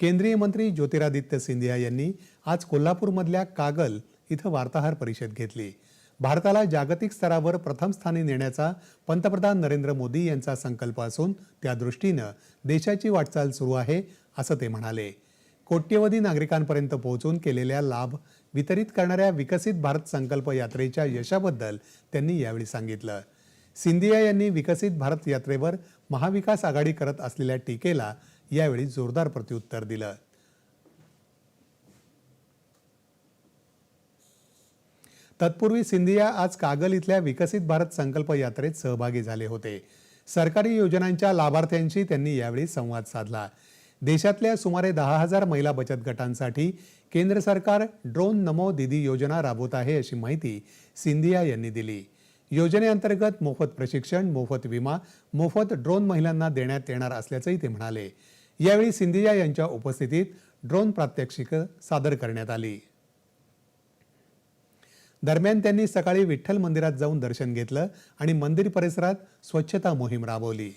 केंद्रीय मंत्री ज्योतिरादित्य सिंधिया यांनी आज कोल्हापूरमधल्या कागल इथं वार्ताहर परिषद घेतली. भारताला जागतिक स्तरावर प्रथम स्थानी नेण्याचा पंतप्रधान नरेंद्र मोदी यांचा संकल्प असून त्या दृष्टीनं देशाची वाटचाल सुरू आहे असं ते म्हणाले. कोट्यवधी नागरिकांपर्यंत पोहोचून केलेल्या लाभ वितरित करणाऱ्या विकसित भारत संकल्प यात्रेच्या यशाबद्दल त्यांनी यावेळी सांगितलं. सिंधिया यांनी विकसित भारत यात्रेवर महाविकास आघाडी करत असलेल्या टीकेला यावेळी जोरदार प्रत्युत्तर दिलं. तत्पूर्वी सिंधिया आज कागल इथल्या विकसित भारत संकल्प यात्रेत सहभागी झाले होते. सरकारी योजनांच्या लाभार्थ्यांशी त्यांनी यावेळी संवाद साधला. देशातल्या सुमारे दहा हजार महिला बचत गटांसाठी केंद्र सरकार ड्रोन नमो दिदी योजना राबवत आहे अशी माहिती सिंधिया यांनी दिली. योजनेअंतर्गत मोफत प्रशिक्षण मोफत विमा मोफत ड्रोन महिलांना देण्यात येणार असल्याचंही ते म्हणाले. यावेळी सिंधिया यांच्या उपस्थितीत ड्रोन प्रात्यक्षिकं सादर करण्यात आली. दरम्यान त्यांनी सकाळी विठ्ठल मंदिरात जाऊन दर्शन घेतलं आणि मंदिर परिसरात स्वच्छता मोहीम राबवली.